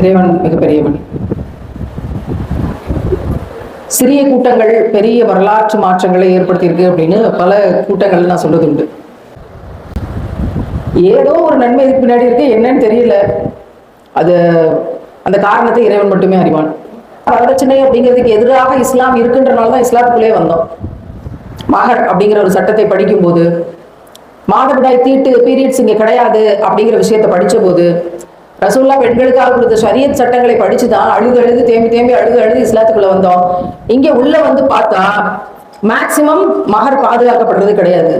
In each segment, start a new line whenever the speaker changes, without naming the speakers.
இறைவன் மிகப்பெரியவன். சிறிய கூட்டங்கள் பெரிய வரலாற்று மாற்றங்களை ஏற்படுத்தியிருக்கு அப்படின்னு பல கூட்டங்கள் நான் சொல்றது உண்டு ஏதோ ஒரு நன்மை இதுக்கு பின்னாடி இருக்கு என்னன்னு தெரியல. அது அந்த காரணத்தை இறைவன் மட்டுமே அறிவான். வரதட்சணை அப்படிங்கிறதுக்கு எதிராக இஸ்லாம் இருக்குன்றனால தான் இஸ்லாத்துக்குள்ளே வந்தோம். மகர் அப்படிங்கிற ஒரு சட்டத்தை படிக்கும்போது மாதவிடாய் தீட்டு பீரியட்ஸ் இங்கே கிடையாது அப்படிங்கிற விஷயத்தை படிச்ச போது ரசூல்லா பெண்களுக்காக கொடுத்த ஷரியத் சட்டங்களை படிச்சு தான் அழுது அழுது தேம்பி தேம்பி அழுது அழுது இஸ்லாத்துக்குள்ள வந்தோம். இங்க உள்ள வந்து பார்த்தா மேக்சிமம் மகர் பாதுகாக்கப்படுறது கிடையாது.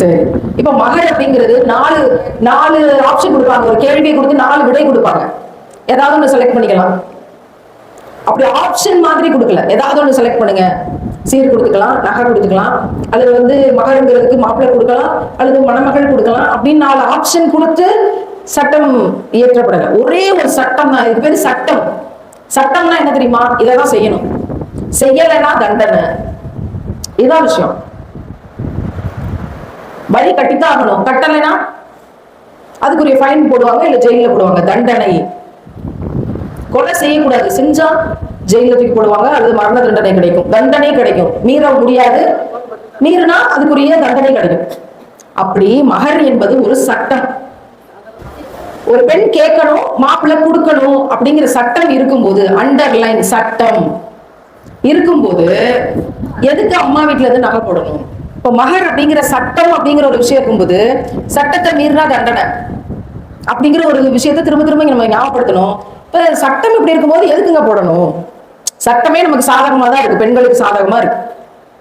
சரி. இப்ப மகர் அப்படிங்கிறது நாலு நாலு ஆப்ஷன் கொடுப்பாங்க. ஒரு கேள்வியை கொடுத்து நாலு விடை கொடுப்பாங்க. ஏதாவது ஒன்று செலக்ட் பண்ணிக்கலாம். அப்படி ஆப்ஷன் மாதிரி கொடுக்கல. ஏதாவது ஒன்று செலக்ட் பண்ணுங்க. சீர் கொடுத்துக்கலாம் நகை கொடுத்துக்கலாம் அல்லது வந்து மகருங்கிறதுக்கு மாப்பிள்ளை கொடுக்கலாம் அல்லது மணமகள் கொடுக்கலாம் அப்படின்னு நாலு ஆப்ஷன் கொடுத்து சட்டம் இயற்றப்படலை. ஒரே ஒரு சட்டம் தான். இது பேர் சட்டம். சட்டம்னா என்ன தெரியுமா? இதை தான் செய்யணும். செய்யலைன்னா தண்டனை. இதுதான் விஷயம். வழி கட்டித்தான் ஆகணும். கட்டலைன்னா அதுக்குரிய ஃபைன் போடுவாங்க இல்ல ஜெயில போடுவாங்க. தண்டனை. கொலை செய்யக்கூடாது. செஞ்சா ஜெயில தூக்கி போடுவாங்க. அல்லது மரண தண்டனை கிடைக்கும். தண்டனை கிடைக்கும். மீற முடியாது. மீறினா அதுக்குரிய தண்டனை கிடைக்கும். அப்படி மகர் என்பது ஒரு சட்டம். ஒரு பெண் கேட்கணும் மாப்பிள்ளை கொடுக்கணும் அப்படிங்கிற சட்டம் இருக்கும்போது அண்டர்லைன் சட்டம் இருக்கும்போது எதுக்கு அம்மா வீட்டுல இருந்து நகை போடணும்? இப்ப மகர் அப்படிங்கிற சட்டம் அப்படிங்கிற ஒரு விஷயம் இருக்கும்போது சட்டத்தை மீறினா தண்டனை. அப்படிங்கிற ஒரு விஷயத்தை திரும்ப திரும்ப நம்ம ஞாபகப்படுத்தணும். இப்ப சட்டம் இப்படி இருக்கும்போது எதுக்குங்க போடணும்? சட்டமே நமக்கு சாதகமா தான் இருக்கு. பெண்களுக்கு சாதகமா இருக்கு.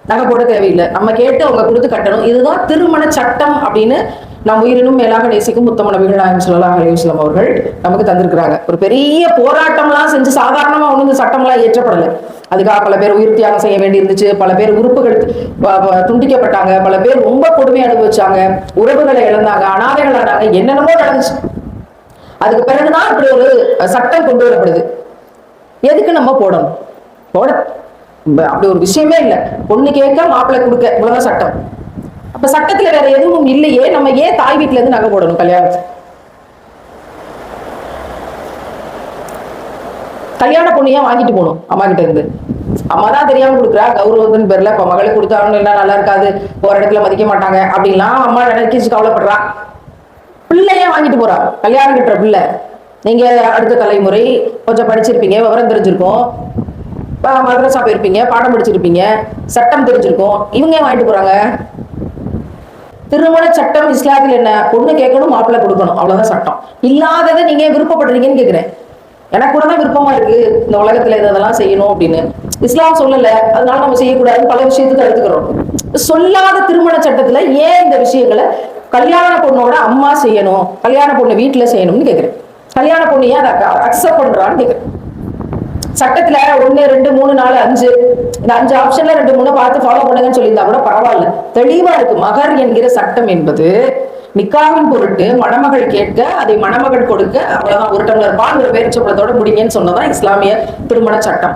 நகை போட தேவையில்லை. நம்ம கேட்டு அவங்க கொடுத்து கட்டணும். இதுதான் திருமண சட்டம் அப்படின்னு நம் உயிரினும் மேலாக நேசிக்கும் உத்தம நபிகள் நாயகம் ஸல்லல்லாஹு அலைஹி அவர்கள் நமக்கு தந்திருக்கிறாங்க. ஒரு பெரிய போராட்டம்லாம் செஞ்சு சாதாரணமா ஒண்ணு இந்த சட்டம்லாம் இயற்றப்படலை அதுக்காக பல பேர் உயிர் தியாகம் செய்ய வேண்டி இருந்துச்சு பல பேர் உறுப்புகள் துண்டிக்கப்பட்டாங்க. பல பேர் ரொம்ப கொடுமை அனுபவிச்சாங்க. உறவுகளை இழந்தாங்க. அனாதைகள் ஆனாங்க. என்னென்னமோ நடந்துச்சு. அதுக்கு பிறகுதான் இப்படி ஒரு சட்டம் கொண்டு வரப்படுது. எதுக்கு நம்ம போடணும்? போட. அப்படி ஒரு விஷயமே இல்லை. பொண்ணு கேட்க மாப்பிள்ளை கொடுக்க. இவ்வளவுதான் சட்டம். அப்ப சட்டத்துல வேற எதுவும் இல்லையே நம்ம ஏன் தாய் வீட்டுல இருந்து நகை போடணும் கல்யாணம் கல்யாண பொண்ணையா வாங்கிட்டு போகணும் அம்மா கிட்ட இருந்து? அம்மா தான் தெரியாம கொடுக்குறா கௌரவத்தின் பேர்ல இப்ப மகளை கொடுத்தாலும் எல்லாம் நல்லா இருக்காது போற இடத்துல மதிக்க மாட்டாங்க அப்படின்லாம் அம்மா நினைக்கிச்சு கவலைப்படுறா. பிள்ளைய வாங்கிட்டு போறா கல்யாணம் கிட்ட பிள்ளை. நீங்க அடுத்த தலைமுறை கொஞ்சம் படிச்சிருப்பீங்க விவரம் தெரிஞ்சிருக்கும். ப- மதரசா போயிருப்பீங்க பாடம் படிச்சிருப்பீங்க சட்டம் தெரிஞ்சிருக்கும். இவங்க ஏன் வாங்கிட்டு போறாங்க? திருமண சட்டம் இஸ்லாத்தில் என்ன? பொண்ணு கேட்கணும் மாப்பிள்ளை கொடுக்கணும். அவ்வளவுதான் சட்டம். இல்லாததை நீங்க விருப்பப்படுறீங்கன்னு கேக்குறேன். எனக்கு கூட தான் விருப்பமா இருக்கு. இந்த உலகத்துல இதெல்லாம் செய்யணும் அப்படின்னு. இஸ்லாம் சொல்லல. அதனால நம்ம செய்யக்கூடாதுன்னு பல விஷயத்துக்கு எடுத்துக்கிறோம் சொல்லாத திருமண சட்டத்துல ஏன் இந்த விஷயங்களை கல்யாண பொண்ணோட அம்மா செய்யணும்? கல்யாண பொண்ணு வீட்டுல செய்யணும்னு கேக்குறேன். கல்யாண பொண்ணு ஏன் அதை அக்செப்ட் பண்றான்னு கேக்குறேன். சட்டத்துல ஒண்ணு ரெண்டு மூணு நாலு அஞ்சு இந்த அஞ்சு ஆப்ஷன்ல ரெண்டு மூணு பார்த்து ஃபாலோ பண்ணுங்கன்னு சொல்லியிருந்தா கூட பரவாயில்ல. தெளிவா இருக்கு. மகர் என்கிற சட்டம் என்பது நிக்காவின் பொருட்டு மணமகள் கேட்க அதை மணமகள் கொடுக்க அவ்வளவுதான். ஒரு டம்ளர் பால் ஒரு பேரிச்சப்பழத்தோட முடிங்கன்னு சொன்னதான் இஸ்லாமிய திருமண சட்டம்.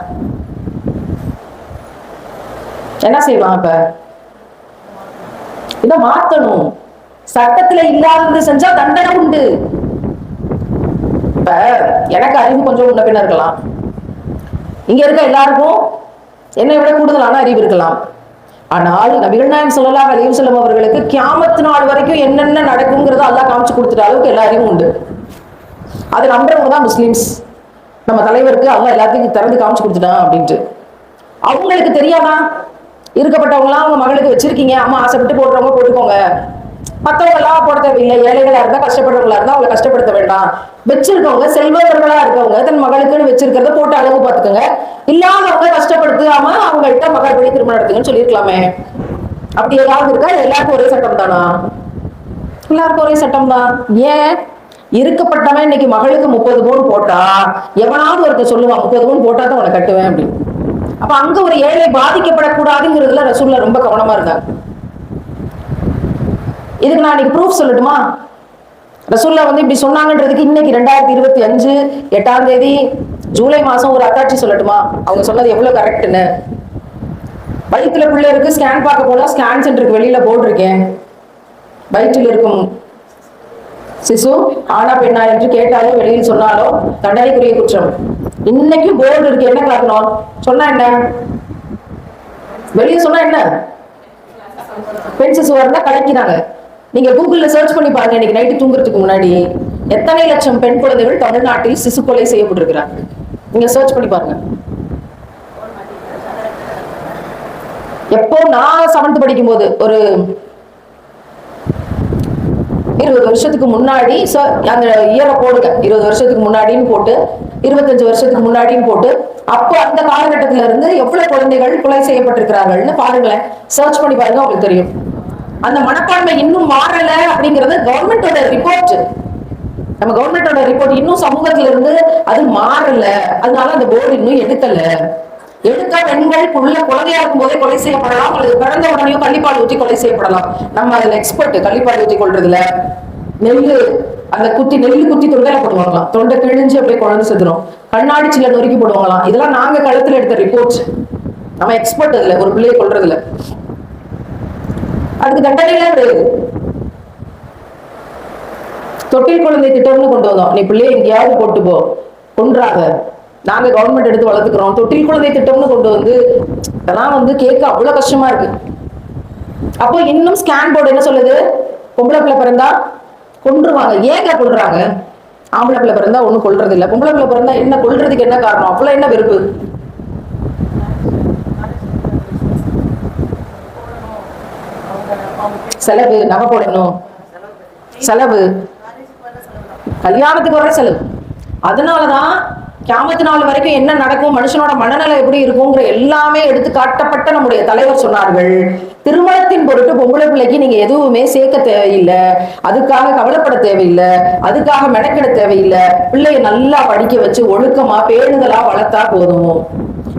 என்ன செய்வான் இப்ப? இதை மாத்தணும். சட்டத்துல இல்லாதது செஞ்சா தண்டனை உண்டு. இப்ப எனக்கு அறிவு கொஞ்சம் முன்ன பின்ன இருக்கலாம். இங்க இருக்க எல்லாருக்கும் என்னை விட கூடுதலான அறிவு இருக்கலாம். ஆனால் நபிகள் நாயம் சொல்லலா அலைஹி செல்லும் அவர்களுக்கு கியாமத்து நாள் வரைக்கும் என்னென்ன நடக்குங்கிறத அல்லா காமிச்சு கொடுத்துட்ட அளவுக்கு எல்லா அறிவும் உண்டு. அது நம்புறவங்க தான் முஸ்லீம்ஸ். நம்ம தலைவருக்கு அல்லா எல்லாத்தையும் திறந்து காமிச்சு கொடுத்துட்டான் அப்படின்ட்டு. அவங்களுக்கு தெரியாதா இருக்கப்பட்டவங்களாம் அவங்க மகளுக்கு வச்சிருக்கீங்க அம்மா ஆசைப்பட்டு போடுறவங்க போட்டுக்கோங்க. மத்தவங்க எல்லாம் போட ஏழைகளா இருந்தா கஷ்டப்படுறவங்களா இருந்தா அவங்களை கஷ்டப்படுத்த வேண்டாம். வச்சிருக்கவங்க செல்வந்தர்களா இருக்கவங்க தன் மகளுக்குன்னு வச்சிருக்கிறத போட்டு அழகு பார்த்துக்கோங்க. இல்லாதவங்க கஷ்டப்படுத்தாம அவங்கள்ட்ட மகள் படி திருமணம் நடத்துங்கன்னு சொல்லியிருக்கலாமே. அப்படி ஏதாவது இருக்கா? எல்லாருக்கும் ஒரே சட்டம் தானா? எல்லாருக்கும் ஒரே சட்டம் தான். ஏன்? இருக்கப்பட்டவன் இன்னைக்கு மகளுக்கு முப்பது பவுன் போட்டா எவனாவது ஒருத்தர் சொல்லுவான் முப்பது பவுன் போட்டா தான் உனக்கு கட்டுவேன் அப்படின்னு. அப்ப அங்க ஒரு ஏழை பாதிக்கப்படக்கூடாதுங்கிறதுல ரசூல்ல ரொம்ப கவனமா இருந்தாங்க. இதுக்கு நான் இன்னைக்கு ப்ரூஃப் சொல்லட்டுமா? ரசூல்லா வந்து இப்படி சொன்னாங்கன்றதுக்கு இன்னைக்கு ரெண்டாயிரத்தி இருபத்தி அஞ்சு எட்டாம் தேதி ஜூலை மாசம் ஒரு அத்தாட்சி சொல்லட்டுமா? அவங்க சொன்னது எவ்வளவு கரெக்ட்னு வயிற்றுல பிள்ளை இருக்கு ஸ்கேன் பார்க்க போனா ஸ்கேன் சென்டருக்கு வெளியில போட்டிருக்கேன். வயிற்றில் இருக்கும் சிசு ஆனா பெண்ணா என்று கேட்டாலும் வெளியில் சொன்னாலும் தண்டனைக்குரிய குற்றம். இன்னைக்கும் போர்டு இருக்கு என்ன காரணம் சொன்னா என்ன? வெளியே சொன்னா என்ன? பெண் சிசுவா இருந்தா கலக்கிறாங்க நீங்க கூகுள்ல சர்ச் பண்ணி பாருங்க இன்னைக்கு நைட்டு தூங்குறதுக்கு முன்னாடி எத்தனை லட்சம் பெண் குழந்தைகள் தமிழ்நாட்டில் சிசு கொலை செய்யப்பட்டிருக்கிறாங்க. நீங்க சர்ச் பண்ணி பாருங்க. எப்போ நான் செவன்த் படிக்கும் போது ஒரு இருபது வருஷத்துக்கு முன்னாடி அந்த இயரை போடுங்க. இருபது வருஷத்துக்கு முன்னாடின்னு போட்டு இருபத்தஞ்சு வருஷத்துக்கு முன்னாடின்னு போட்டு அப்போ அந்த காலகட்டத்துல இருந்து எவ்வளவு குழந்தைகள் கொலை செய்யப்பட்டிருக்கிறார்கள்னு பாருங்களேன். சர்ச் பண்ணி பாருங்க உங்களுக்கு தெரியும். அந்த மனப்பான்மை இன்னும் மாறல அப்படிங்கறது கவர்மெண்டோட ரிப்போர்ட் நம்ம கவர்மெண்டோட ரிப்போர்ட் இன்னும் சமூகத்துல இருந்து அது மாறல. அதனால அந்த போர்டு இன்னும் எடுக்கல. எடுத்த பெண்கள் உள்ள குழந்தையா இருக்கும் போதே கொலை செய்யப்படலாம். அல்லது பிறந்த உடனே கள்ளிப்பால் ஊற்றி கொலை செய்யப்படலாம். நம்ம அதுல எக்ஸ்பர்ட் கள்ளிப்பால் ஊற்றி கொள்றதுல நெல்லு அந்த குத்தி நெல்லு குத்தி தொண்டையில போடுவாங்களாம். தொண்டை கிழிஞ்சு அப்படியே குழந்தை செத்துரும். கண்ணாடி சில நொறுக்கி போடுவாங்களாம். இதெல்லாம் நாங்க கழுத்துல எடுத்த ரிப்போர்ட் நம்ம எக்ஸ்பர்ட் அதுல ஒரு பிள்ளையை கொள்றதுல அதுக்கு தண்டனைலாம் கிடையாது தொட்டில் குழந்தை திட்டம்னு கொண்டு வந்தோம். நீ பிள்ளைய எங்கேயாவது போட்டு போ. கொன்றாங்க நாங்க கவர்மெண்ட் எடுத்து வளர்த்துக்கிறோம். தொட்டில் குழந்தை திட்டம்னு கொண்டு வந்து இதெல்லாம் வந்து கேட்க அவ்வளவு கஷ்டமா இருக்கு. அப்போ இன்னும் ஸ்கேன் போர்டு என்ன சொல்லுது? பொம்பளை பிள்ளை பிறந்தா கொன்றுவாங்க. ஏங்க கொள்றாங்க ஆம்பளை பிள்ளை பிறந்தா ஒண்ணும் கொள்றது இல்லை பொம்பளை பிள்ளை பிறந்தா என்ன கொள்றதுக்கு என்ன காரணம்? அப்பெல்லாம் என்ன வெறுப்பு? செலவு நகை போடணும். செலவு. கல்யாணத்துக்கு வர செலவு. அதனாலதான் கியாமத்து நாள் வரைக்கும் என்ன நடக்கும் மனுஷனோட மனநிலை எப்படி இருக்குங்கிற எல்லாமே எடுத்து காட்டப்பட்ட நம்முடைய தலைவர் சொன்னார்கள். திருமணத்தின் பொருட்டு பொம்பளை பிள்ளைக்கு நீங்க எதுவுமே சேர்க்க தேவையில்லை. அதுக்காக கவலைப்பட தேவையில்லை. அதுக்காக மெனக்கிட தேவையில்லை. பிள்ளைய நல்லா படிக்க வச்சு ஒழுக்கமா பேணுதலா வளர்த்தா போதும்.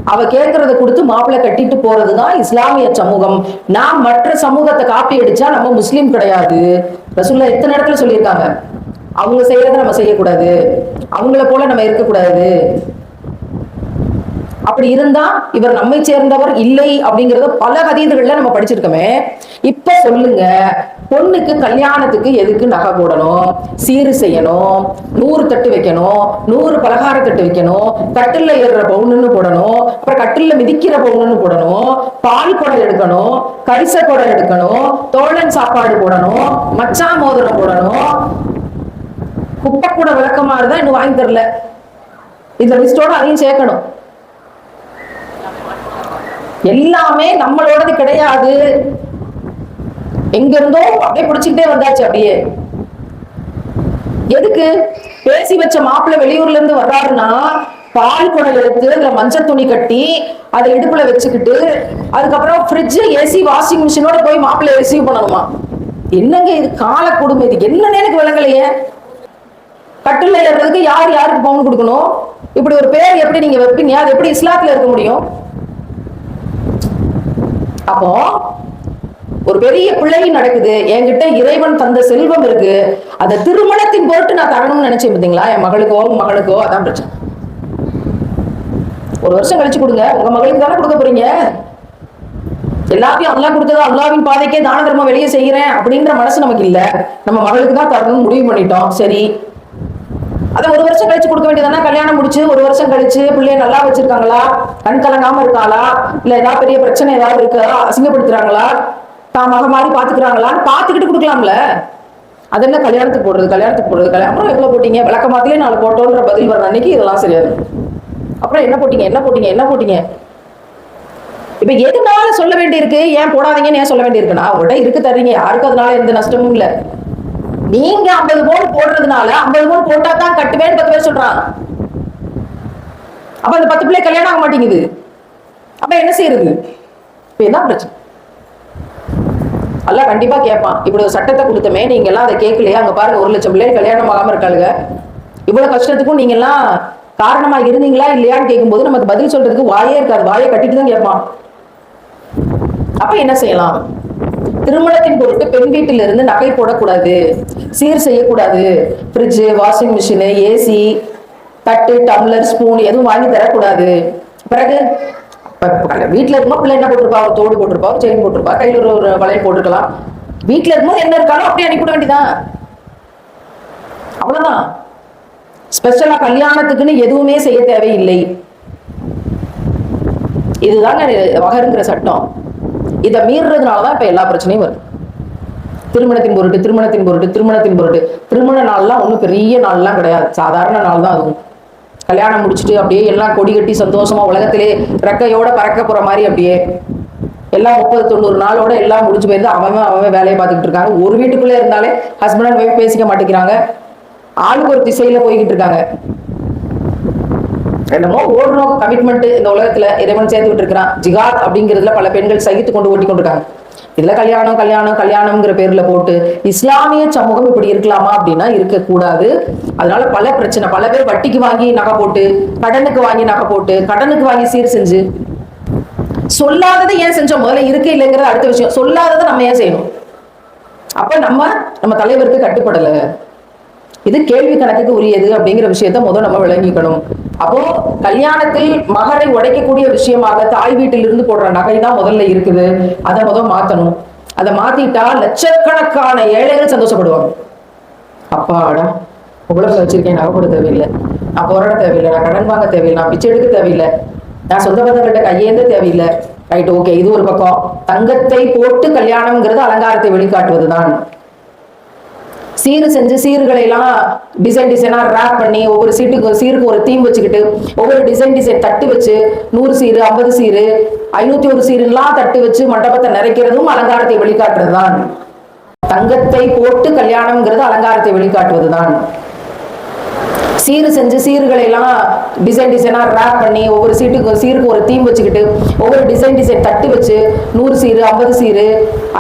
அவ கேட்கறத கொடுத்து மாப்பிள்ளை கட்டிட்டு போறதுதான் இஸ்லாமிய சமூகம். நாம் மற்ற சமூகத்தை காப்பி அடிச்சா நம்ம முஸ்லீம் கிடையாது. ரசூல்லா எத்தனை இடத்துல சொல்லியிருக்காங்க. அவங்க செய்யறத நம்ம செய்யக்கூடாது. அவங்கள போல நம்ம இருக்கக்கூடாது. அப்படி இருந்தா இவர் நம்மை சேர்ந்தவர் இல்லை அப்படிங்கறத பல கதீதுகள்ல நம்ம படிச்சிருக்கோமே. இப்ப சொல்லுங்க. பொண்ணுக்கு கல்யாணத்துக்கு எதுக்கு நகை போடணும்? சீரு செய்யணும் நூறு தட்டு வைக்கணும் நூறு பலகார தட்டு வைக்கணும் கட்டில்ல ஏறுற பவுனுன்னு போடணும் அப்புறம் கட்டில்ல மிதிக்கிற பவுனுன்னு போடணும் பால் குடம் எடுக்கணும் கரிச குடம் எடுக்கணும் தோழன் சாப்பாடு போடணும் மச்சா மோதிரம் போடணும். குப்பை கூட விளக்கமா இருந்தா இன்னும் வாங்கி தரல. இந்த லிஸ்டோட அதையும் சேர்க்கணும். எல்லாமே நம்மளோடது கிடையாது. எங்க இருந்தோ அப்படியே பிடிச்சிக்கிட்டே வந்தாச்சு அப்படியே. எதுக்கு? பேசி வச்ச மாப்பிள்ளை வெளியூர்ல இருந்து வர்றாருன்னா பால் குடல் எடுத்து அதுல மஞ்சள் துணி கட்டி அதை இடுப்புல வச்சுக்கிட்டு அதுக்கப்புறம் ஃப்ரிட்ஜ் ஏசி வாஷிங் மிஷினோட போய் மாப்பிள்ளை ரிசீவ் பண்ணணுமா? என்னங்க இது? கால கொடுமை. இது என்னன்னு எனக்கு விளங்கலையே. கட்டில் ஏறதுக்கு யார் யாருக்கு பவுன் கொடுக்கணும்? இப்படி ஒரு பேர் எப்படி நீங்க வைப்பீங்க? அது எப்படி இஸ்லாத்துல இருக்க முடியும்? அப்போ ஒரு பெரிய பிள்ளை நடக்குது. என்கிட்ட இறைவன் தந்த செல்வம் இருக்கு. அதை திருமணத்தின் பொருட்டு நான் தரணும்னு நினைச்சேன் பார்த்தீங்களா என் மகளுக்கோ உங்க மகனுக்கோ அதான் பிரச்சனை. ஒரு வருஷம் கழிச்சு கொடுங்க. உங்க மகளுக்கு தானே கொடுக்க போறீங்க? எல்லாத்தையும் அல்லா கொடுத்ததா? அல்லாவின் பாதைக்கே தான தர்மம் வெளியே செய்கிறேன் அப்படின்ற மனசு நமக்கு இல்ல. நம்ம மகளுக்கு தான் தரணும்னு முடிவு பண்ணிட்டோம். சரி. அதை ஒரு வருஷம் கழிச்சு கொடுக்க வேண்டியதுனா கல்யாணம் முடிச்சு ஒரு வருஷம் கழிச்சு பிள்ளைய நல்லா வச்சிருக்காங்களா? கண் கலங்காம இருக்காளா? இல்ல ஏதாவது பெரிய பிரச்சனை ஏதாவது இருக்கா? அசிங்கப்படுத்துறாங்களா? தான் மக மாதிரி பார்த்துக்கிறாங்களான்னு பார்த்துக்கிட்டு கொடுக்கலாம்ல. அது என்ன கல்யாணத்துக்கு போடுறது கல்யாணத்துக்கு போடுறது கல்யாணம் அப்புறம் எவ்வளோ போட்டீங்க? விளக்கமாத்திலே நாலு போட்டோன்ற பதில் வர அன்னைக்கு இதெல்லாம் சரியாது அப்புறம் என்ன போட்டீங்க என்ன போட்டீங்க என்ன போட்டீங்க? இப்போ எதுனால சொல்ல வேண்டியிருக்கு? ஏன் போடாதீங்கன்னு ஏன் சொல்ல வேண்டியிருக்குன்னா உங்கள்கிட்ட இருக்கு தர்றீங்க. யாருக்கும் அதனால எந்த நஷ்டமும் இல்லை. நீங்க ஐம்பது பவுன் போடுறதுனால ஐம்பது பவுன் போட்டா தான் கட்டுவேன்னு பத்து பேர் சொல்றான். அப்ப அந்த பத்து பிள்ளை கல்யாணம் ஆக மாட்டேங்குது. அப்ப என்ன செய்யறது? இப்ப என்ன பிரச்சனை? எல்லாம் கண்டிப்பா கேட்பான். இப்படி ஒரு சட்டத்தை கொடுத்தமே நீங்க எல்லாம் அதை கேட்கலையா அங்க பாருங்க ஒரு லட்சம் பிள்ளைகள் கல்யாணம் ஆகாம இருக்காளுங்க. இவ்வளவு கஷ்டத்துக்கும் நீங்க எல்லாம் காரணமா இருந்தீங்களா இல்லையான்னு கேட்கும்போது நமக்கு பதில் சொல்றதுக்கு வாயே இருக்காது. வாயை கட்டிட்டு தான் கேட்பான். அப்ப என்ன செய்யலாம்? திருமணத்தின் பொருட்டு பெண் வீட்டில இருந்து நகை போடக்கூடாது. சீர் செய்யக்கூடாது. ஃப்ரிட்ஜு வாஷிங் மிஷினு ஏசி தட்டு டம்ளர் ஸ்பூன் எதுவும் வாங்கி தரக்கூடாது. பிறகு வீட்டில் இருக்கும்போது பிள்ளை என்ன போட்டிருப்பா ஒரு தோடு போட்டிருப்பா ஒரு செயின் போட்டிருப்பா கையில் ஒரு ஒரு வளையல் போட்டிருக்கலாம் வீட்டில் இருக்கும்போது என்ன இருக்காலும் அப்படியே அனுப்பிவிட வேண்டியதான் அவ்வளவுதான். ஸ்பெஷலா கல்யாணத்துக்குன்னு எதுவுமே செய்ய தேவையில்லை. இதுதாங்க வகருங்கிற சட்டம். இதை மீறுறதுனால தான் இப்ப எல்லா பிரச்சனையும் வருது. திருமணத்தின் பொருட்டு திருமணத்தின் பொருட்டு திருமணத்தின் பொருட்டு. திருமண நாள்லாம் ஒன்றும் பெரிய நாள்லாம் கிடையாது. சாதாரண நாள் தான் அதுவும். கல்யாணம் முடிச்சுட்டு அப்படியே எல்லாம் கொடி கட்டி சந்தோஷமா உலகத்திலே ரெக்கையோட பறக்க போற மாதிரி அப்படியே எல்லாம் முப்பது தொண்ணூறு நாளோட எல்லாம் முடிஞ்சு போயிருந்து அவன் அவன் வேலையை பார்த்துக்கிட்டு இருக்காங்க. ஒரு வீட்டுக்குள்ளே இருந்தாலே ஹஸ்பண்ட் அண்ட் ஒய்ஃப் பேசிக்க மாட்டேங்கிறாங்க. ஆளுக்கு ஒரு திசையில போய்கிட்டு இருக்காங்க. என்னமோ ஓடுறோம். கமிட்மெண்ட் இந்த உலகத்துல இறைவன் சேர்த்து விட்டுருக்கான் ஜிகாத் அப்படிங்கிறதுல பல பெண்கள் சகித்து கொண்டு ஓட்டி கொண்டிருக்காங்க. இதுல கல்யாணம் கல்யாணம் கல்யாணம்ங்கிற பேர்ல போட்டு இஸ்லாமிய சமூகம் இப்படி இருக்கலாமா அப்படின்னா இருக்கக்கூடாது அதனால பல பிரச்சனை பல பேர் வட்டிக்கு வாங்கி நகை போட்டு கடனுக்கு வாங்கி நகை போட்டு கடனுக்கு வாங்கி சீர் செஞ்சு. சொல்லாததை ஏன் செஞ்சோம்? முதல்ல இருக்க இல்லைங்கிறது அடுத்த விஷயம். சொல்லாததை நம்ம ஏன் செய்யணும்? அப்ப நம்ம நம்ம தலைவருக்கு கட்டுப்படலை. இது கேள்வி கணக்குக்கு உரியது அப்படிங்கிற விஷயத்த முதல் நம்ம விளங்கிக்கணும். அப்போ கல்யாணத்தில் மகரை உடைக்கக்கூடிய விஷயமாக தாய் வீட்டில் இருந்து போடுற நகை தான் முதல்ல இருக்குது. அதை முதல் மாத்தணும். அதை மாத்திட்டா லட்சக்கணக்கான ஏழைகள் சந்தோஷப்படுவாங்க. அப்பாடா உலகம் வச்சிருக்கேன். நகை போட தேவையில்லை. நான் போராட தேவையில்லை. நான் கடன் வாங்க தேவையில்லை. நான் பிச்சை எடுக்க தேவையில்லை. நான் சொந்த பந்தங்கள்ட்ட கையேந்த தேவையில்லை. ரைட் ஓகே இது ஒரு பக்கம். தங்கத்தை போட்டு கல்யாணம்ங்கிறது அலங்காரத்தை வெளிக்காட்டுவது தான் சீரு செஞ்சு சீர்களை எல்லாம் டிசைன் டிசைனா ரேப் பண்ணி ஒவ்வொரு சீட்டுக்கு சீருக்கு ஒரு தீம் வச்சுக்கிட்டு ஒவ்வொரு டிசைன் டிசைன் தட்டு வச்சு நூறு சீரு ஐம்பது சீரு ஐநூத்தி ஒரு சீருலாம் தட்டு வச்சு மண்டபத்தை நிறைக்கிறதும் அலங்காரத்தை வெளிக்காட்டுறதுதான். தங்கத்தை போட்டு கல்யாணம்ங்கிறது அலங்காரத்தை வெளிக்காட்டுவதுதான். சீர் செஞ்சு சீர்களை எல்லாம் டிசைன் டிசைனாக ரேப் பண்ணி ஒவ்வொரு சீட்டுக்கு சீருக்கு ஒரு தீம் வச்சுக்கிட்டு ஒவ்வொரு டிசைன் டிசைன் தட்டு வச்சு நூறு சீரு ஐம்பது சீரு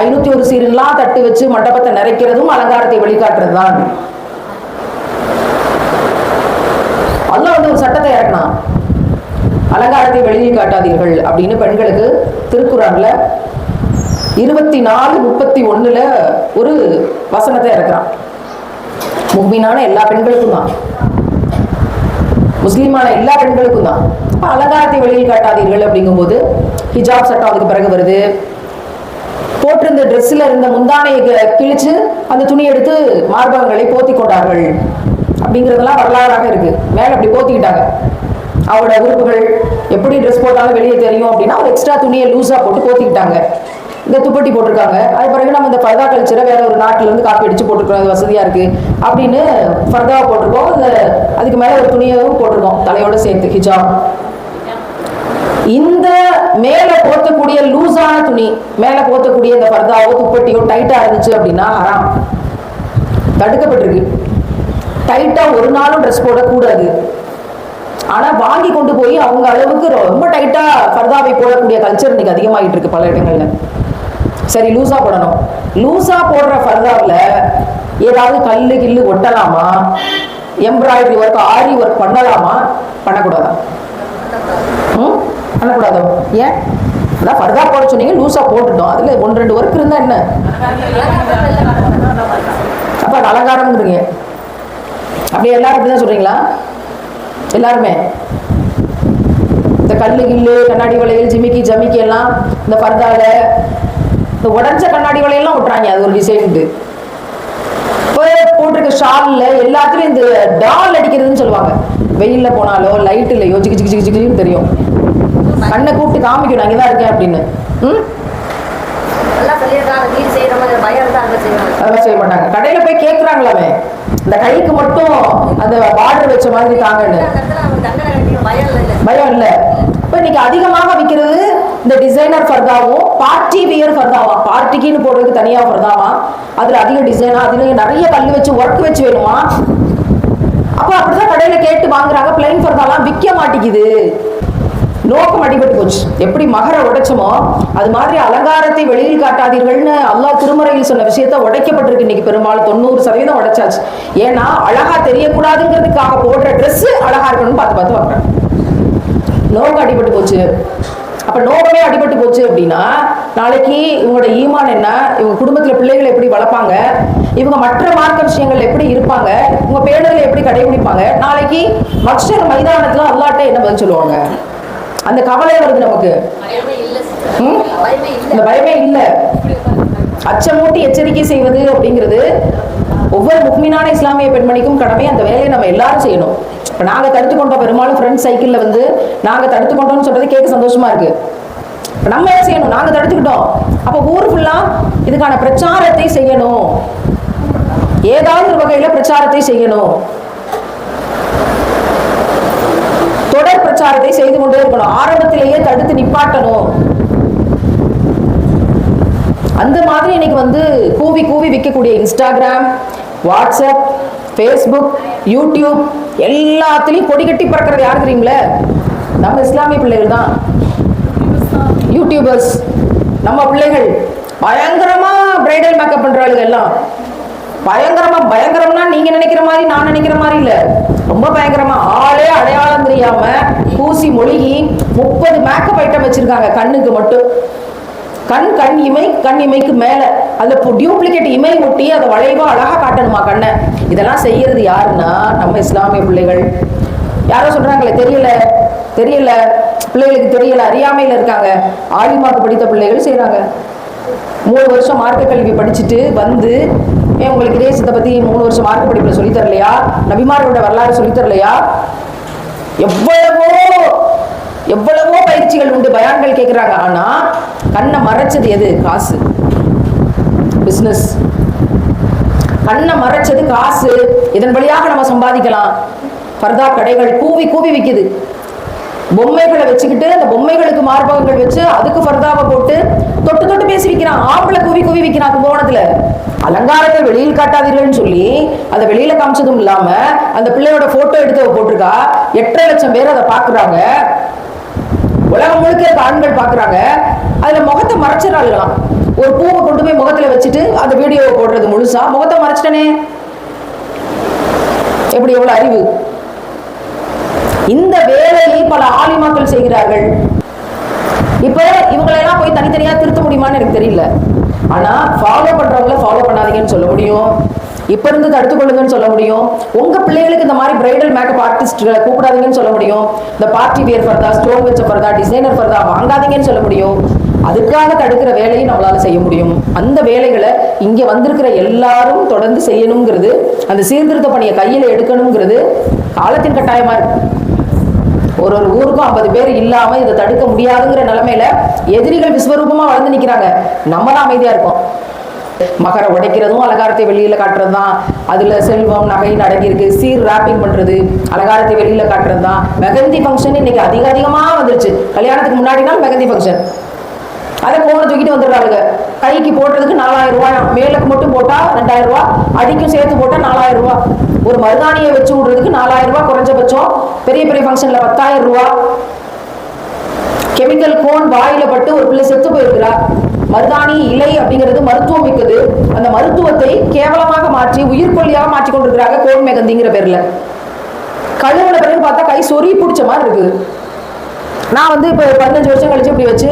ஐநூற்றி ஒரு சீருலாம் தட்டு வச்சு மண்டபத்தை நிறைக்கிறதும் அலங்காரத்தை வெளிக்காட்டுறது தான் அல்லாஹ் வந்து ஒரு சட்டத்தை இறக்கணும் அலங்காரத்தை வெளியில் காட்டாதீர்கள் அப்படின்னு பெண்களுக்கு திருக்குறள்ல இருபத்தி நாலு முப்பத்தி ஒண்ணுல ஒரு வசனத்தை இறக்குறான். முக்மீனான எல்லா பெண்களுக்கும் தான் முஸ்லீமான எல்லா பெண்களுக்கும் தான். அலங்காரத்தை வெளியில் காட்டாதீர்கள் அப்படிங்கும்போது ஹிஜாப் சட்டம் அதுக்கு பிறகு வருது. போட்டிருந்த ட்ரெஸ்ல இருந்த முந்தானையை கிழிச்சு அந்த துணி எடுத்து மார்பகங்களை போத்தி கொண்டார்கள். அப்படிங்கிறதெல்லாம் வரலாறாக இருக்கு. மேல அப்படி போத்திக்கிட்டாங்க. அவரோட உறுப்புகள் எப்படி ட்ரெஸ் போட்டாலும் வெளியே தெரியும் அப்படின்னா ஒரு எக்ஸ்ட்ரா துணியை லூஸா போட்டு போத்திக்கிட்டாங்க. இந்த துப்பட்டி போட்டிருக்காங்க. அது பிறகு நம்ம இந்த ஃபர்தா கல்ச்சரை வேற ஒரு நாட்டில் வந்து காப்பி அடிச்சு போட்டிருக்கோம். அது வசதியா இருக்கு. அப்படின்னு ஃபர்தாவை போட்டிருக்கோம். இந்த அதுக்கு மேல ஒரு துணியவும் போட்டிருக்கோம். தலையோட சேர்த்து ஹிஜாப். இந்த மேல போத்தக்கூடிய லூஸான துணி மேல போத்தக்கூடிய இந்த பர்தாவோ துப்பட்டியோ டைட்டா இருந்துச்சு அப்படின்னா ஹராம். தடுக்கப்பட்டிருக்கு. டைட்டா ஒரு நாளும் ட்ரெஸ் போடக்கூடாது. ஆனா வாங்கி கொண்டு போய் அவங்க அளவுக்கு ரொம்ப டைட்டா பர்தாவை போடக்கூடிய கல்ச்சர் இன்னைக்கு அதிகமாயிட்டு இருக்கு பல இடங்கள்ல. சரி லூசா போடணும். லூசா போடுற ஃபர்தாவில் ஏதாவது கல்லு கில்லு ஒட்டலாமா? எம்ப்ராய்டரி ஒர்க் ஆரி ஒர்க் பண்ணலாமா? பண்ணக்கூடாதா? ம்? பண்ணக்கூடாதோ? ஏன்? அதான் ஃபர்தா போட சொன்னீங்க லூஸா போட்டுட்டோம். அதில் ஒன்று ரெண்டு ஒர்க் இருந்தால் என்ன? அப்போ அது அலங்காரம்ங்கிறீங்க அப்படியே எல்லாரும் அப்படிதான் சொல்கிறீங்களா எல்லாருமே? இந்த கல்லு கில்லு கண்ணாடி வளையல் ஜிமிக்கி ஜமிக்கி எல்லாம் இந்த பர்தாவில் இந்த உடஞ்ச கண்ணாடி வளையல்லாம் விட்டுறாங்க அது ஒரு இப்போ போட்டிருக்க ஷால்ல. எல்லாத்துலயும் இந்த டால் அடிக்கிறதுன்னு சொல்லுவாங்க. வெயில்ல போனாலோ லைட் இல்லையோ ஜிகி ஜிகி ஜிகி ஜிகின்னு தெரியும். கண்ணை கூப்பிட்டு காமிக்கணும். அங்கே தான் இருக்கேன் அப்படின்னு. ம்? செய்ய மாட்டாங்க. கடையில போய் கேட்குறாங்களாமே இந்த கைக்கு மட்டும் அந்த பார்டர் வச்ச மாதிரி தாங்கன்னு.
பயம் இல்ல.
இப்போ இன்னைக்கு அதிகமாக விற்கிறது இந்த டிசைனர் ஃபர்தாவும் பார்ட்டி வியர் ஃபர்தாவா? பார்ட்டிக்குன்னு போடுறதுக்கு தனியாக ஃபர்தாவா? அதில் அதிக டிசைனா அதில் நிறைய கல் வச்சு ஒர்க் வச்சு வேணுமா? அப்போ அப்படிதான் கடையில் கேட்டு வாங்குறாங்க. பிளைன் ஃபர்தாலாம் விற்க மாட்டேங்குது. நோக்கம் அடிபட்டு போச்சு. எப்படி மகர உடைச்சோமோ அது மாதிரி அலங்காரத்தை வெளியில் காட்டாதீர்கள்னு அல்லாஹ் திருமறையில் சொன்ன விஷயத்த உடைக்கப்பட்டிருக்கு. இன்னைக்கு பெரும்பாலும் தொண்ணூறு சதவீதம் உடைச்சாச்சு. ஏன்னா அழகா தெரியக்கூடாதுங்கிறதுக்காக போடுற ட்ரெஸ்ஸு அழகா இருக்கணும்னு பார்த்து பார்த்து வாங்குறாங்க. நோக்கம் அடிபட்டு போச்சு. அப்ப நோக்கமே அடிபட்டு போச்சு அப்படின்னா நாளைக்கு இவங்களோட ஈமான் என்ன? இவங்க குடும்பத்துல பிள்ளைகளை எப்படி வளர்ப்பாங்க? இவங்க மற்ற மார்க்க விஷயங்கள் எப்படி இருப்பாங்க? இவங்க பேரர்களை எப்படி கடைபிடிப்பாங்க? நாளைக்கு மக்ஷர் மைதானத்துல அல்லாட்ட என்ன பதில் சொல்லுவாங்க? அந்த கவலை வருது நமக்கு. இந்த பயமே இல்லை. அச்சமூட்டி எச்சரிக்கை செய்வது அப்படிங்கிறது ஒவ்வொரு முக்மீனான இஸ்லாமிய பெண்மணிக்கும் கடமை. அந்த வேலையை நம்ம எல்லாரும் செய்யணும். இப்போ நாங்கள் தடுத்து கொண்டோம் பெரும்பாலும் ஃப்ரெண்ட் சைக்கிளில் வந்து நாங்கள் தடுத்து கொண்டோம்னு சொல்றது கேட்க சந்தோஷமா இருக்கு. இப்போ நம்ம என்ன செய்யணும்? நாங்கள் தடுத்துக்கிட்டோம். அப்போ ஊர் ஃபுல்லாக இதுக்கான பிரச்சாரத்தை செய்யணும். ஏதாவது ஒரு வகையில் பிரச்சாரத்தை செய்யணும். தொடர் பிரச்சாரத்தை செய்து கொண்டே இருக்கணும். ஆரம்பத்திலேயே தடுத்து நிப்பாட்டணும். அந்த மாதிரி இன்னைக்கு வந்து கூவி கூவி விற்கக்கூடிய இன்ஸ்டாகிராம் வாட்ஸ்அப் ஃபேஸ்புக் யூடியூப் எல்லாத்துலேயும் கொடி கட்டி பறக்கிறது யார் தெரியுங்களே நம்ம இஸ்லாமிய பிள்ளைகள் தான். யூடியூபர்ஸ் நம்ம பிள்ளைகள். பயங்கரமாக பிரைடல் மேக்கப் பண்றாளுங்க எல்லாம். பயங்கரமாக பயங்கரம்னா நீங்கள் நினைக்கிற மாதிரி நான் நினைக்கிற மாதிரி இல்லை. ரொம்ப பயங்கரமாக ஆளே அடையாளம் தெரியாம பூசி மொழிகி முப்பது மேக்கப் ஐட்டம் வச்சுருக்காங்க கண்ணுக்கு மட்டும். கண் கண் இமை கண் இமைக்கு மேலே. அதுல டியூப்ளிகேட் இமை ஒட்டி அதை வளைவா அழகா காட்டணுமா கண்ணை? இதெல்லாம் செய்யறது யாருன்னா நம்ம இஸ்லாமிய பிள்ளைகள். யாரோ சொல்றாங்களே தெரியல தெரியல பிள்ளைகளுக்கு தெரியல அறியாமையில இருக்காங்க. ஆலிமாக்கு படித்த பிள்ளைகள் செய்கிறாங்க மூணு வருஷம் மார்க்க கல்வி படிச்சுட்டு வந்து ஏன் உங்களுக்கு தேசத்தை பத்தி மூணு வருஷம் மார்க்க படிப்புல சொல்லித்தரலையா தரலையா? நபிமார்களோட வரலாறு சொல்லித்தரலையா எவ்வளவோ எவ்வளவோ பயிற்சிகள் உண்டு பயான்கள் கேட்குறாங்க ஆனா கண்ணை மறைச்சது எது? காசு. பிஸ்னஸ் கண்ணை மறைச்சது காசு. இதன் வழியாக நம்ம சம்பாதிக்கலாம். பர்தா கடைகள் கூவி கூவி விற்கிது பொம்மைகளை வச்சுக்கிட்டு அந்த பொம்மைகளுக்கு மார்பகங்கள் வச்சு அதுக்கு ஃபர்தாவை போட்டு தொட்டு தொட்டு பேசி விற்கிறான் ஆம்பளை கூவி கூவி விற்கிறான் கும்பகோணத்துல அலங்காரத்தை வெளியில் காட்டாதீர்கள்னு சொல்லி அதை வெளியில காமிச்சதும் இல்லாம அந்த பிள்ளையோட போட்டோ எடுத்து போட்டிருக்கா. எட்டரை லட்சம் பேர் அதை பாக்குறாங்க உலகம் முழுக்க ஆண்கள் பாக்குறாங்க அதுல முகத்தை மறைச்சிடறாங்களாம். ஒரு பூவை கொண்டு போய் முகத்துல வச்சுட்டு அந்த வீடியோவை போடுறது முழுசா? முகத்தை மறைச்சிட்டனே. எப்படி எவ்வளவு அறிவு? இந்த வேலையை பல ஆலிமாக்கள் செய்கிறார்கள். இப்ப இவங்களெல்லாம் போய் தனித்தனியா திருத்த முடியுமான்னு எனக்கு தெரியல. ஆனா ஃபாலோ பண்றவங்கள ஃபாலோ பண்ணாதீங்கன்னு சொல்ல முடியும். இப்ப இருந்து தடுத்து கொள்ளுங்கன்னு சொல்ல முடியும். உங்க பிள்ளைகளுக்கு இந்த மாதிரி பிரைடல் மேக்கப் ஆர்டிஸ்ட்களை கூப்பிடாதீங்கன்னு சொல்ல முடியும். இந்த பார்ட்டி வியர் ஃபர்தா ஸ்டோன் வச்ச ஃபர்தா டிசைனர் ஃபர்தா வாங்காதீங்கன்னு சொல்ல முடியும். அதுக்காக தடுக்கிற வேலையை நம்மளால செய்ய முடியும். அந்த வேலைகளை இங்கே வந்திருக்கிற எல்லாரும் தொடர்ந்து செய்யணுங்கிறது அந்த சீர்திருத்த பணியை கையில் எடுக்கணுங்கிறது காலத்தின் கட்டாயமாக இருக்கு. ஒரு ஒரு ஊருக்கும் ஐம்பது பேர் இல்லாமல் இதை தடுக்க முடியாதுங்கிற நிலமையில எதிரிகள் விஸ்வரூபமா வளர்ந்து நிக்கிறாங்க. நம்ம தான் அமைதியாக இருக்கோம். மகர உடைக்கிறதும் அலங்காரத்தை வெளியில காட்டுறது தான் அதுல செல்வம் நகை அடங்கி இருக்கு. சீர் ராப்பிங் பண்றது அலங்காரத்தை வெளியில காட்டுறது தான் மெகந்தி ஃபங்க்ஷன் இன்னைக்கு அதிக அதிகமா வந்துருச்சு. கல்யாணத்துக்கு முன்னாடினால் மெகந்தி ஃபங்க்ஷன் அதை போன தூக்கிட்டு வந்துடுறாங்க கைக்கு போடுறதுக்கு நாலாயிரம் ரூபாய். மேலுக்கு மட்டும் போட்டா ரெண்டாயிரம் ரூபாய். அடிக்கும் சேர்த்து போட்டா நாலாயிரம் ரூபாய். ஒரு மருதாணியை வச்சு விடுறதுக்கு நாலாயிரம் ரூபாய் குறைஞ்சபட்சம். பெரிய பெரிய ஃபங்க்ஷன்ல பத்தாயிரம் ரூபாய். கெமிக்கல் கோன் வாயில பட்டு ஒரு பிள்ளை செத்து போயிருக்கிறா மருதாணி இலை அப்படிங்கிறது மருத்துவம் மிக்கது. அந்த மருத்துவத்தை கேவலமாக மாற்றி உயிர்கொல்லியாக மாற்றி கொண்டிருக்கிறாங்க கோன் மேகந்திங்கிற பேர்ல. கழுவுன பிறகு பார்த்தா கை சொறி பிடிச்ச மாதிரி இருக்குது நான் வந்து இப்போ பதினஞ்சு வருஷம் கழிச்சு இப்படி வச்சு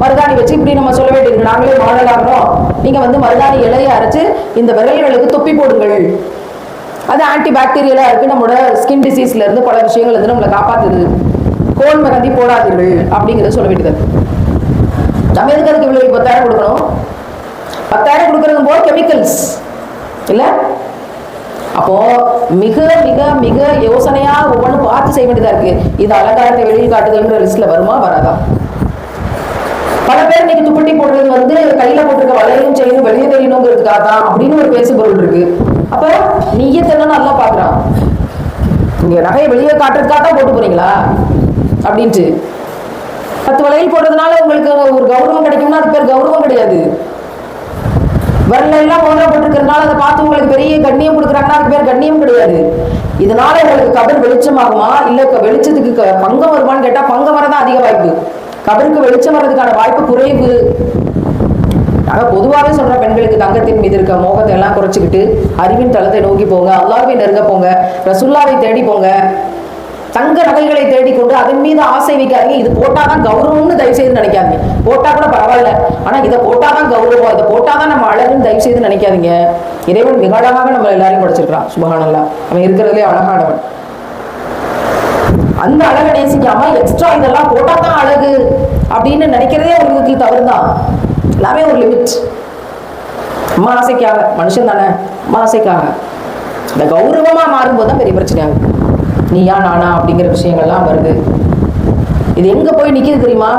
மருதாணி வச்சு இப்படி நம்ம சொல்ல வேண்டியிருக்கு. நாங்களே மாடலாகிறோம் நீங்கள் வந்து மருதாணி இலையை அரைச்சு இந்த விரல்களுக்கு தொப்பி போடுங்கள். அது ஆன்டி பாக்டீரியலாக இருக்குது நம்மளோட ஸ்கின் டிசீஸ்லேருந்து பல விஷயங்கள் வந்து நம்மளை காப்பாற்றுது கோல் மகந்தி போடாதீர்கள் அப்படிங்கிறத சொல்ல வேண்டியது நம்ம எதுக்கு அதுக்கு இவ்வளோ பத்தாயிரம் கொடுக்கணும்? பத்தாயிரம் கொடுக்கறது போது கெமிக்கல்ஸ் இல்லை? அப்போ மிக மிக மிக யோசனையாக ஒவ்வொன்றும் பார்த்து செய்ய வேண்டியதாக இருக்குது இது அலங்காரத்தை வெளியில் காட்டுதல்ன்ற லிஸ்ட்டில் வருமா வராதா? பல பேர் இன்னைக்கு துப்பட்டி போடுறது வந்து கையில போட்டிருக்க வளையும் செய்யணும் வெளியே தெரியணுங்கிறதுக்காக தான் அப்படின்னு ஒரு பேசு பொருள் இருக்கு. அப்ப நீயத்தெல்லாம் நல்லா பாக்குறான்? நீங்க நகையை வெளியே காட்டுறதுக்காக தான் போட்டு போறீங்களா? அப்படின்ட்டு. பத்து வளையல் போடுறதுனால உங்களுக்கு ஒரு கௌரவம் கிடைக்கும்னா அது பேர் கௌரவம் கிடையாது. வரல எல்லாம் மோதிரம் போட்டிருக்கிறதுனால அதை பார்த்து உங்களுக்கு பெரிய கண்ணியம் கொடுக்குறாங்கன்னா அதுக்கு பேர் கண்ணியம் கிடையாது. இதனால உங்களுக்கு கபர் வெளிச்சமாகுமா? இல்ல வெளிச்சத்துக்கு பங்கம் வருமான்னு கேட்டா பங்கம் வரதான் அதிக வாய்ப்பு. கபருக்கு வெளிச்சம் வர்றதுக்கான வாய்ப்பு குறைவு நாங்க பொதுவாகவே சொல்ற பெண்களுக்கு தங்கத்தின் மீது இருக்க மோகத்தை எல்லாம் குறைச்சிக்கிட்டு அறிவின் தளத்தை நோக்கி போங்க அல்லாஹ்வை நெருங்க போங்க ரசுல்லாவை தேடி போங்க. தங்க நகைகளை தேடிக்கொண்டு அதன் மீது ஆசை வைக்காதீங்க. இது போட்டாதான் கௌரவம்னு தயவு செய்து நினைக்காதீங்க. போட்டால் கூட பரவாயில்ல. ஆனா இதை போட்டாதான் கௌரவம் இதை போட்டாதான் நம்ம அழகுன்னு தயவு செய்து நினைக்காதீங்க. இறைவன் மிக அழகாக நம்ம எல்லாரையும் படைச்சிருக்கிறான். சுபகானல்லாம் அவன் இருக்கிறதுலே அழகானவன். அந்த அழகை நேசிக்காம எக்ஸ்ட்ரா இதெல்லாம் போட்டா தான் அழகு அப்படின்னு நினைக்கிறதே ஒரு விதத்தில் தவறுதான். எல்லாமே ஒரு லிமிட் அம்மா ஆசைக்காக மனுஷன் தானே அம்மா ஆசைக்காக இந்த கௌரவமாக மாறும்போது தான் பெரிய பிரச்சனையாகும். நீயா நானா அப்படிங்கிற விஷயங்கள்லாம் வருது. இது எங்க போய் நிக்குது தெரியுமா?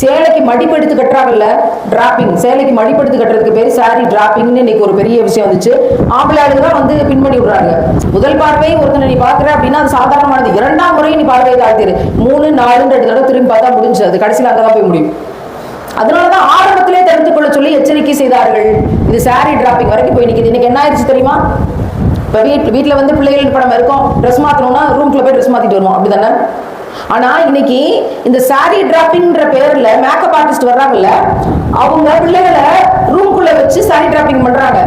சேலைக்கு மடிப்பெடுத்து கட்டுறாங்கல்ல டிராப்பிங் சேலைக்கு மடிப்பெடுத்து கட்டுறதுக்கு பேர் சாரி டிராப்பிங்னு இன்னைக்கு ஒரு பெரிய விஷயம் வந்துச்சு. ஆம்பளை ஆளுங்க தான் வந்து பின் பண்ணி விடுறாங்க. முதல் பார்வை ஒருத்தனை நீ பாக்குற அப்படின்னா அது சாதாரணமானது. இரண்டாம் முறை நீ பார்வை தாழ்த்திரு. மூணு நாலுன்ற ரெண்டு தடவை திரும்பி பார்த்தா முடிஞ்சு அது கடைசியில் அங்கதான் போய் முடியும். அதனாலதான் ஆரம்பத்திலே தெரிந்து கொள்ள சொல்லி எச்சரிக்கை செய்தார்கள். இது சாரி டிராப்பிங் வரைக்கும் போய் நிக்குது. இன்னைக்கு என்ன ஆயிடுச்சு தெரியுமா? இப்ப வீட் வீட்டுல வந்து பிள்ளைகள் படம் நம்ம இருக்கோம்? ட்ரெஸ் மாத்தணும்னா ரூம்குள்ள போய் ட்ரெஸ் மாத்திட்டு வருவோம். அப்படிதானே? ஆனா இன்னைக்கு இந்த சாரி டிராப்பிங்ன்ற பேர்ல மேக்கப் ஆர்டிஸ்ட் வர்றாங்கல்ல அவங்க பிள்ளைகளை ரூம்குள்ள வச்சு சாரி டிராப்பிங் பண்றாங்க.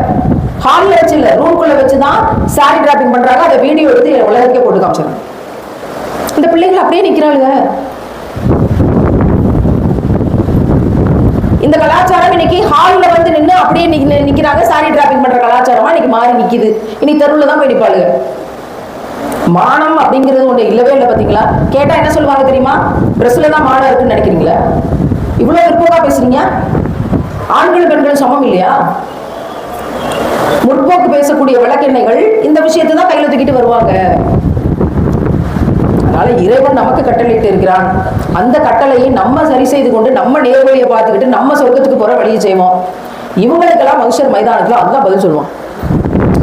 ஹால்ல வச்சு இல்ல ரூம்குள்ள வச்சு தான் சாரி டிராப்பிங் பண்றாங்க. அதை வீடியோ எடுத்து உலகத்துக்கே போட்டு காமிச்சாங்க இந்த பிள்ளைகள் அப்படியே நிக்கிறாங்க இந்த கலாச்சாரம் இன்னைக்கு ஹால்ல வந்து நின்று அப்படியே நிக்கிறாங்க. சாரி டிராப்பிங் பண்ற கலாச்சாரமா இன்னைக்கு மாறி நிக்குது. இனி தெருவில் தான் போய் நிப்பாளுங்க. மானம் அப்படிங்கிறது ஒண்ணு இல்லவே இல்லை பாத்தீங்களா? கேட்டா என்ன சொல்லுவாங்க தெரியுமா? பிரஸ்ல தான் மானம் இருக்குன்னு நினைக்கிறீங்களா? இவ்வளவு விருப்பமா பேசுறீங்க? ஆண்கள் பெண்கள் சமம் இல்லையா? முற்போக்கு பேசக்கூடிய விளக்கெண்ணெய்கள் இந்த விஷயத்தை தான் கையில தூக்கிட்டு வருவாங்க. அதனால இறைவன் நமக்கு கட்டளையிட்டு இருக்கிறான். அந்த கட்டளையை நம்ம சரி செய்து கொண்டு நம்ம நேர்வழியை பார்த்துக்கிட்டு நம்ம சொர்க்கத்துக்கு போற வழியை செய்வோம் இவங்களுக்கெல்லாம் மனுஷர் மைதானத்துல அதான் பதில் சொல்லுவான்.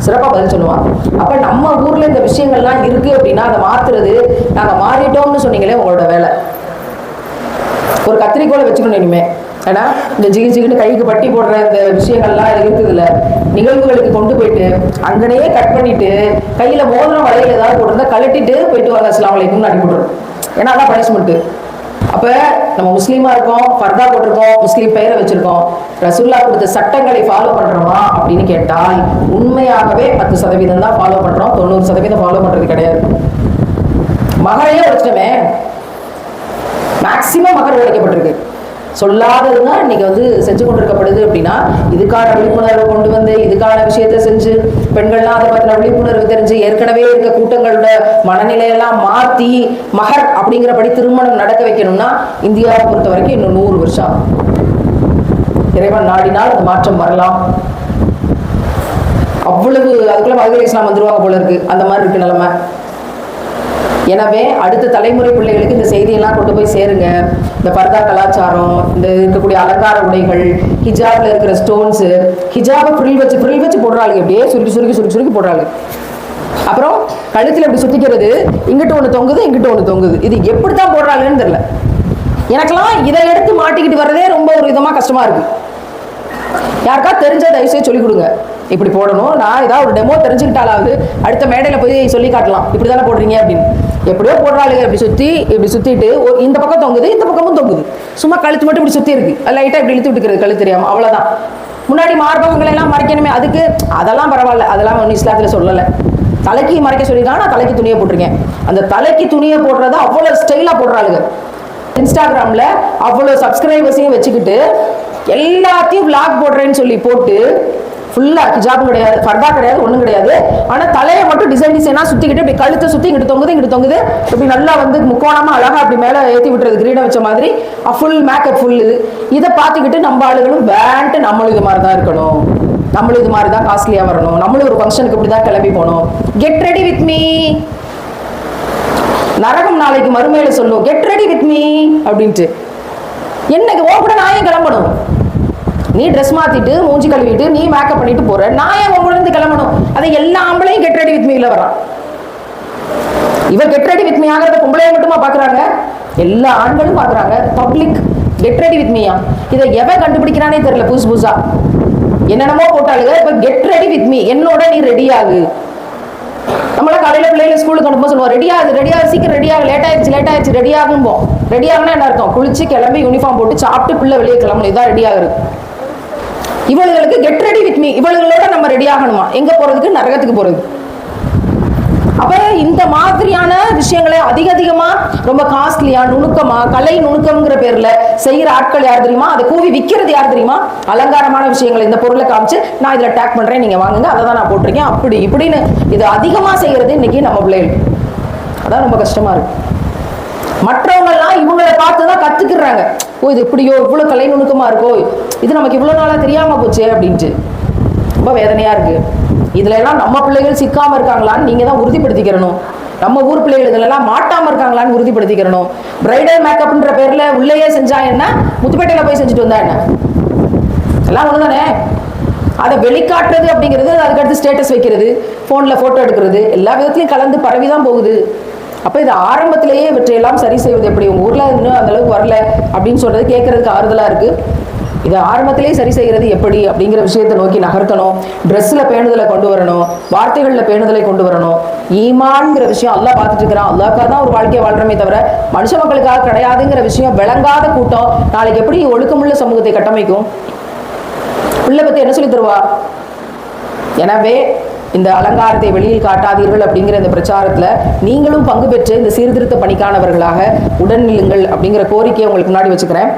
சிறப்பாக பதில் சொல்லுவான் அப்போ நம்ம ஊரில் இந்த விஷயங்கள்லாம் இருக்கு அப்படின்னா அதை மாத்துறது நாங்கள் மாறிட்டோம்னு சொன்னீங்களே உங்களோட வேலை. ஒரு கத்திரிக்கோளை வச்சுக்கணும் இனிமே. ஏன்னா இந்த ஜிகு ஜிகுன்னு கைக்கு பட்டி போடுற இந்த விஷயங்கள்லாம் இருக்குதுல்ல. நிகழ்வுகளுக்கு கொண்டு போயிட்டு அங்கனையே கட் பண்ணிட்டு கையில் மோதிரம் வலையில் ஏதாவது போட்டிருந்தா கழட்டிட்டு போயிட்டு வாங்க அஸ்லாம் வலைக்கும் அனுப்பி ஏன்னா அதான் பனிஷ்மெண்ட்டு அப்ப நம்ம முஸ்லீமா இருக்கோம் பர்தா போட்டிருக்கோம் முஸ்லீம் பெயரை வச்சிருக்கோம். ரசுல்லா கொடுத்த சட்டங்களை ஃபாலோ பண்றோமா அப்படின்னு கேட்டால் உண்மையாகவே பத்து சதவீதம் தான் ஃபாலோ பண்றோம் தொண்ணூறு சதவீதம் ஃபாலோ பண்றது கிடையாது. மகரையே வச்சிட்டோமே மேக்சிமம் மகர் உடைக்கப்பட்டிருக்கு சொல்லாததுன்னா இன்னைக்கு வந்து செஞ்சு கொண்டிருக்கப்படுது அப்படின்னா இதுக்கான விழிப்புணர்வு கொண்டு வந்து இதுக்கான விஷயத்த செஞ்சு பெண்கள்லாம் அதை பத்தின விழிப்புணர்வு தெரிஞ்சு ஏற்கனவே இருக்க கூட்டங்களோட மனநிலையெல்லாம் மாத்தி மகர் அப்படிங்கிறபடி திருமணம் நடக்க வைக்கணும்னா இந்தியாவை பொறுத்த வரைக்கும் இன்னும் நூறு வருஷம் இறைவன் நாடினால் அந்த மாற்றம் வரலாம். அவ்வளவு அதுக்குள்ள மதுரை இஸ்லாம் வந்துருவாங்க போல இருக்கு. அந்த மாதிரி இருக்கு நிலைமை. எனவே அடுத்த தலைமுறை பிள்ளைகளுக்கு இந்த செய்தியெல்லாம் கொண்டு போய் சேருங்க. இந்த பர்தா கலாச்சாரம் இந்த இருக்கக்கூடிய அலங்கார உடைகள் ஹிஜாப்ல இருக்கிற ஸ்டோன்ஸு ஹிஜாபை ஃப்ரில் வச்சு ஃப்ரில் வச்சு போடுறாங்க அப்படியே சுருக்கி சுருக்கி சுருக்கி சுருக்கி போடுறாங்க அப்புறம் கழுத்தில் இப்படி சுத்திக்கிறது இங்கிட்டு ஒன்று தொங்குது இங்கிட்டு ஒன்று தொங்குது. இது எப்படி தான் போடுறாங்கன்னு தெரியல. எனக்கெல்லாம் இதை எடுத்து மாட்டிக்கிட்டு வர்றதே ரொம்ப ஒரு விதமாக கஷ்டமாக இருக்கு. யாருக்கா தெரிஞ்ச தயவுசெய்து சொல்லிக் கொடுங்க. இப்படி போடணும். நான் ஏதாவது ஒரு டெமோ தெரிஞ்சுக்கிட்டாலாவது அடுத்த மேடையில் போய் சொல்லி காட்டலாம். இப்படி தானே போடுறீங்க அப்படின்னு. எப்படியோ போடுறாளுங்க இப்படி சுற்றி இப்படி சுற்றிட்டு ஒரு- இந்த பக்கம் தொங்குது இந்த பக்கமும் தொங்குது. சும்மா கழுத்து மட்டும் இப்படி சுற்றி இருக்கு. லைட்டாக இப்படி இழுத்து விட்டுக்கிறது கழுத்து தெரியாமல் அவ்வளோதான் முன்னாடி மார்பகங்களை எல்லாம் மறைக்கணுமே அதுக்கு அதெல்லாம் பரவாயில்ல. அதெல்லாம் ஒன்றும் இஸ்லாத்தில் சொல்லலை. தலைக்கு மறைக்க சொல்லிருக்காங்க நான் தலைக்கு துணியை போட்டிருக்கேன். அந்த தலைக்கு துணியை போடுறத அவ்வளோ ஸ்டைலாக போடுறாளுங்க. இன்ஸ்டாகிராமில் அவ்வளோ சப்ஸ்கிரைபர்ஸையும் வச்சுக்கிட்டு எல்லாத்தையும் vlog போடுறேன்னு சொல்லி போட்டு ஃபுல்லா ஹிஜாபும் கிடையாது ஃபர்தா கிடையாது ஒண்ணும் கிடையாது. ஆனா தலையை மட்டும் டிசைன் டிசைனா சுத்திக்கிட்டு இப்படி கழுத்தை சுத்தி இங்கிட்டு தொங்குது இங்கிட்டு தொங்குது. இப்படி நல்லா வந்து முக்கோணமா அழகா அப்படி மேல ஏத்தி விட்டுறது கிரீடை வச்ச மாதிரி. ஃபுல் மேக்கப் ஃபுல் இது. இதை பார்த்துக்கிட்டு நம்ம ஆளுகளும் வேண்ட்டு நம்மளும் இது மாதிரி தான் இருக்கணும். நம்மளும் இது மாதிரி தான் காஸ்ட்லியா வரணும். நம்மளும் ஒரு ஃபங்க்ஷனுக்கு இப்படி தான் கிளம்பி போகணும். கெட் ரெடி வித் மீ நரகம் நாளைக்கு மறுமையில சொல்லும். கெட் ரெடி வித் மீ அப்படின்ட்டு. என்னைக்கு ஓ கூட நான் ஏன் கிளம்பணும்? நீ ட்ரெஸ் மாத்திட்டு மூஞ்சி கழுவிட்டு நீ மேக்கப் பண்ணிட்டு போற. நான் ஏன் உங்க இருந்து கிளம்பணும்? அதை எல்லா ஆம்பளையும் கெட் ரெடி வித் மீல வரான் இவர் கெட் ரெடி வித் மீ ஆகிறத பொம்பளைய மட்டுமா பாக்குறாங்க? எல்லா ஆண்களும் பாக்குறாங்க. பப்ளிக் கெட் ரெடி வித் மீயா இதை எவன் கண்டுபிடிக்கிறானே தெரியல புதுசு புதுசா. என்னென்னமோ போட்டாளுங்க. இப்ப கெட் ரெடி வித் மீ என்னோட நீ ரெடி ஆகு. நம்மளாம் காலையில பிள்ளைகளை ஸ்கூலுக்கு அனுப்பும்போது சொல்லுவோம் ரெடி ஆகுது ரெடி ஆகுது சீக்கிரம் ரெடி ஆகும் லேட் ஆயிடுச்சு லேட் ஆயிடுச்சு ரெடி ஆகும்போம். ரெடி ஆகுனா என்ன அர்த்தம்? குளிச்சு கிளம்பி யூனிஃபார்ம் போட்டு சாப்பிட்டு பிள்ளை வெளியே கிளம்பணும். இதான் ரெடி ஆகுது இவளுகளுக்கு கெட் ரெடி வித் மீ இவளுகளோட நம்ம ரெடி ஆகணுமா? எங்க போறதுக்கு? நரகத்துக்கு போறது அப்ப இந்த மாதிரியான விஷயங்களை அதிக அதிகமா ரொம்ப காஸ்ட்லியா நுணுக்கமா கலை நுணுக்கம்ங்கிற பேர்ல செய்யற ஆட்கள் யார் தெரியுமா? அதை கூவி விற்கிறது யார் தெரியுமா? அலங்காரமான விஷயங்களை இந்த பொருளை காமிச்சு நான் இதுல டேக் பண்றேன் நீங்க வாங்குங்க. அதை தான் நான் போட்டிருக்கேன். அப்படி இப்படின்னு இது அதிகமா செய்யறது இன்னைக்கு நம்ம பிள்ளைகள். அதான் ரொம்ப கஷ்டமா இருக்கு. மற்றவங்கெல்லாம் இவங்களை பார்த்து தான் கற்றுக்கிறாங்க ஓ இது இப்படியோ இவ்வளோ கலை நுணுக்கமாக இருக்கோ? இது நமக்கு இவ்வளோ நாளாக தெரியாமல் போச்சே அப்படின்ட்டு. ரொம்ப வேதனையாக இருக்குது இதில் எல்லாம் நம்ம பிள்ளைகள் சிக்காமல் இருக்காங்களான்னு நீங்கள் தான் உறுதிப்படுத்திக்கிறணும். நம்ம ஊர் பிள்ளைகள் இதுல மாட்டாமல் இருக்காங்களான்னு உறுதிப்படுத்திக்கிறணும். பிரைடல் மேக்கப்ன்ற பேரில் உள்ளேயே செஞ்சா என்ன? முத்துப்பேட்டையில் போய் செஞ்சுட்டு வந்தா என்ன? எல்லாம் தானே அதை வெளிக்காட்டுறது அப்படிங்கிறது அதுக்கடுத்து ஸ்டேட்டஸ் வைக்கிறது ஃபோனில் ஃபோட்டோ எடுக்கிறது எல்லா விதத்துலையும் கலந்து பரவி தான் போகுது. அப்போ இது ஆரம்பத்திலேயே இவற்றையெல்லாம் சரி செய்வது எப்படி? உங்கள் ஊரில் இன்னும் அந்தளவுக்கு வரல அப்படின்னு சொல்கிறது கேட்குறதுக்கு ஆறுதலாக இருக்குது இதை ஆரம்பத்திலேயே சரி செய்கிறது எப்படி அப்படிங்கிற விஷயத்தை நோக்கி நகர்த்தணும். ட்ரெஸ்ஸில் பேணுதலை கொண்டு வரணும். வார்த்தைகளில் பேணுதலை கொண்டு வரணும். ஈமான்ங்கிற விஷயம் அல்லாஹ் பார்த்துட்டு இருக்கிறான். அல்லாஹ்க்காக தான் ஒரு வாழ்க்கையை வாழ்கிறமே தவிர மனுஷ மக்களுக்காக கிடையாதுங்கிற விஷயம் விளங்காத கூட்டம் நாளைக்கு எப்படி ஒழுக்கமுள்ள சமூகத்தை கட்டமைக்கும்? பிள்ளை பற்றி என்ன சொல்லி தருவா? எனவே இந்த அலங்காரத்தை வெளியில் காட்டாதீர்கள் அப்படிங்கிற இந்த பிரச்சாரத்துல நீங்களும் பங்கு பெற்று இந்த சீர்திருத்த பணிக்கானவர்களாக உடன் நில்லுங்கள் அப்படிங்கிற கோரிக்கையை உங்களுக்கு முன்னாடி வச்சுக்கிறேன்.